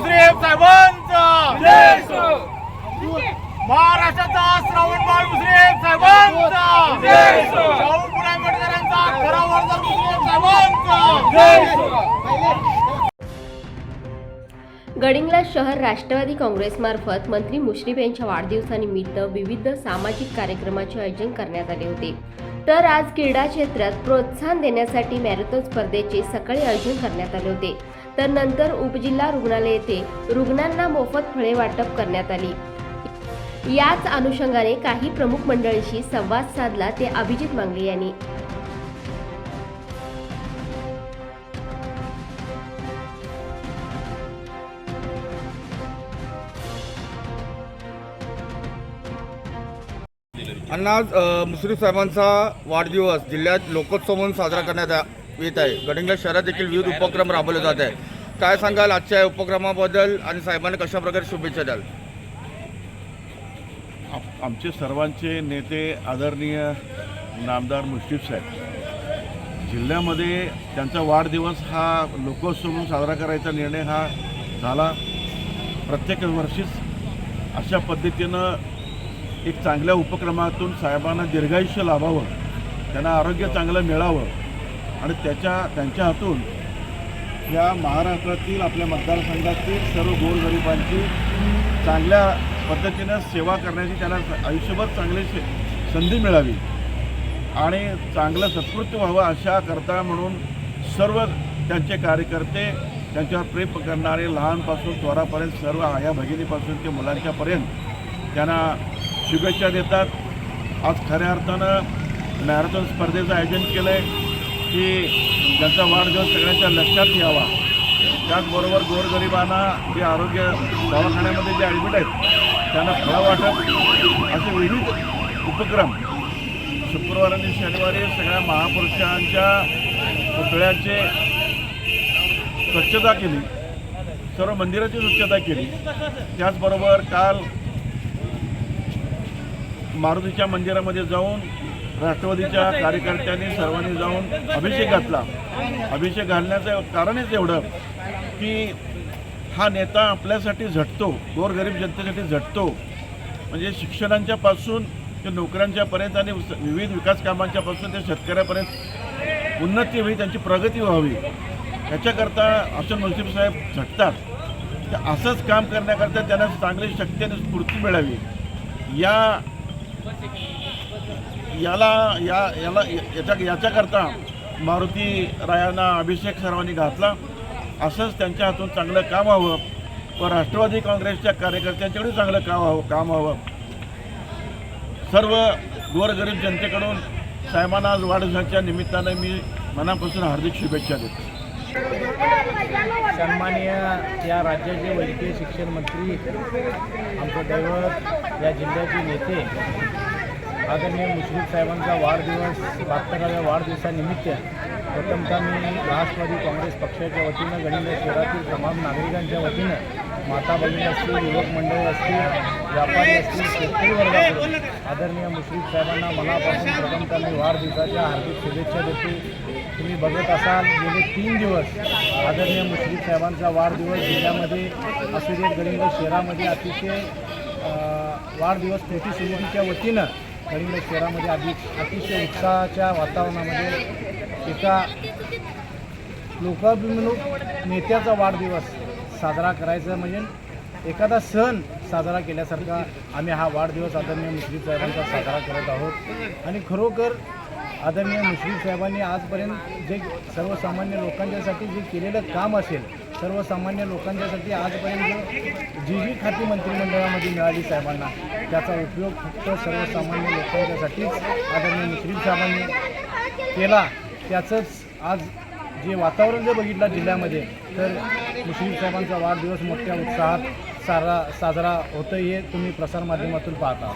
मुश्रीफ साहेबांचा. महाराष्ट्राचा श्रावण बाळ मुश्रीफ साहेबांचा. शाहू आंबेडकरांचा खरा साहेबांचा. गडिंग्लज शहर राष्ट्रवादी काँग्रेसमार्फत मंत्री मुश्रीफ यांच्या वाढदिवसानिमित्त विविध सामाजिक कार्यक्रमाचे आयोजन करण्यात आले होते. तर आज क्रीडा क्षेत्रात प्रोत्साहन देण्यासाठी मॅरेथॉन स्पर्धेचे सकाळी आयोजन करण्यात आले होते. तर नंतर उपजिल्हा रुग्णालय येथे रुग्णांना मोफत फळे वाटप करण्यात आली. याच अनुषंगाने काही प्रमुख मंडळींशी संवाद साधला ते अभिजित मांगले यांनी. आणि आज अ, मुश्रीफ साहेबांचा वाढदिवस जिल्ह्यात लोकोत्सव म्हणून साजरा करण्यात येत आहे. गडिंग्लज शहरात देखील विविध उपक्रम राबवले जात आहे काय सांगाल आजच्या या उपक्रमाबद्दल आणि साहेबांना कशा प्रकारे शुभेच्छा द्याल? आप- आमचे सर्वांचे नेते आदरणीय नामदार मुश्रीफ साहेब जिल्ह्यामध्ये त्यांचा वाढदिवस हा लोकोत्सव म्हणून साजरा करायचा निर्णय हा झाला. प्रत्येक वर्षीच अशा पद्धतीनं एक चांगल्या उपक्रमातून साहेबांना दीर्घायुष्य लाभावं त्यांना आरोग्य चांगलं मिळावं आणि त्याच्या त्यांच्या हातून या महाराष्ट्रातील आपल्या मतदारसंघातील सर्व गोरगरिबांची चांगल्या पद्धतीनं सेवा करण्याची त्यांना आयुष्यभर चांगली संधी मिळावी. आणि चांगलं सत्कृत्य व्हावं अशा करता म्हणून सर्व त्यांचे कार्यकर्ते त्यांच्यावर प्रेम करणारे लहानपासून त्वरापर्यंत सर्व आया भगिनीपासून ते मुलांच्यापर्यंत त्यांना शुभेच्छा देतात. आज खऱ्या अर्थानं मॅरेथॉन स्पर्धेचं आयोजन केलं आहे की त्यांचा वाढदिवस सगळ्यांच्या लक्षात यावा त्याचबरोबर गोरगरिबांना जे आरोग्य दवाखान्यामध्ये जे ॲडमिट आहेत त्यांना फळं वाटप असे विविध उपक्रम शुक्रवार आणि शनिवारी सगळ्या महापुरुषांच्या पुतळ्याचे स्वच्छता केली सर्व मंदिराची स्वच्छता केली. त्याचबरोबर काल मारुतीच्या मंदिरामध्ये जाऊन राष्ट्रवादीच्या कार्यकर्त्यांनी सर्वांनी जाऊन अभिषेक घातला. अभिषेक घालण्याचं कारणच एवढं की हा नेता आपल्यासाठी झटतो गोरगरीब जनतेसाठी झटतो. म्हणजे शिक्षणांच्या पासून ते नोकऱ्यांच्यापर्यंत आणि विविध विकास कामांच्या पासून ते शेतकऱ्यापर्यंत उन्नती व्हावी त्यांची प्रगती व्हावी. याच्याकरता अशोक मुन्सिफ साहेब झटतात. तर असंच काम करण्याकरता त्यांना चांगली शक्ती आणि स्फूर्ती मिळावी. या याला या याला याच्या याच्याकरता मारुती रायांना अभिषेक सर्वांनी घातला. असंच त्यांच्या हातून चांगलं काम व्हावं व राष्ट्रवादी काँग्रेसच्या कार्यकर्त्यांच्याकडून चांगलं काम व्हावं काम व्हावं सर्व गोरगरीब जनतेकडून साहेबांना आज वाढदिवसाच्या निमित्तानं मी मनापासून हार्दिक शुभेच्छा देतो. सन्माननीय या राज्याचे वैद्यकीय शिक्षण मंत्री आमचं दैवत या जिल्ह्याचे नेते आदरणीय मुश्रीफ साहेबांचा वाढदिवस बहात्तराव्या वाढदिवसानिमित्त प्रथमतः मी राष्ट्रवादी काँग्रेस पक्षाच्या वतीनं गडिंग्लज शहरातील तमाम नागरिकांच्या वतीनं माता भगिनी असतील युवक मंडळी असतील व्यापारी असतील शेतकरी वर्गाकडून आदरणीय मुश्रीफ साहेबांना मनापासून प्रथमतः मी वाढदिवसाच्या हार्दिक शुभेच्छा देतो. तुम्ही बघत असाल गेले तीन दिवस आदरणीय मुश्रीफ साहेबांचा वाढदिवस जिल्ह्यामध्ये असू देत शहरामध्ये अतिशय वाढदिवस कृती समितीच्या वतीनं गडिंग्लज शहरामध्ये आधी अतिशय उत्साहाच्या वातावरणामध्ये एका लोकाभिमुख नेत्याचा वाढदिवस साजरा करायचा म्हणजे एखादा सण साजरा केल्यासारखा आम्ही हा वाढदिवस आदरणीय मुश्रीफ साहेबांचा साजरा करत आहोत. आणि खरोखर आदरणीय मुश्रीफ साहेबांनी आजपर्यंत जे सर्वसामान्य लोकांच्यासाठी जे केलेलं काम असेल सर्वसामान्य लोकांच्यासाठी आजपर्यंत जी जी खाती मंत्रिमंडळामध्ये मिळाली साहेबांना त्याचा उपयोग फक्त सर्वसामान्य लोकांच्यासाठीच आदरणीय मुश्रीफ साहेबांनी केला. त्याचंच आज जे वातावरण जर बघितलं जिल्ह्यामध्ये तर मुश्रीफ साहेबांचा वाढदिवस मोठ्या उत्साहात सारा साजरा होतं हे तुम्ही प्रसारमाध्यमातून पाहता.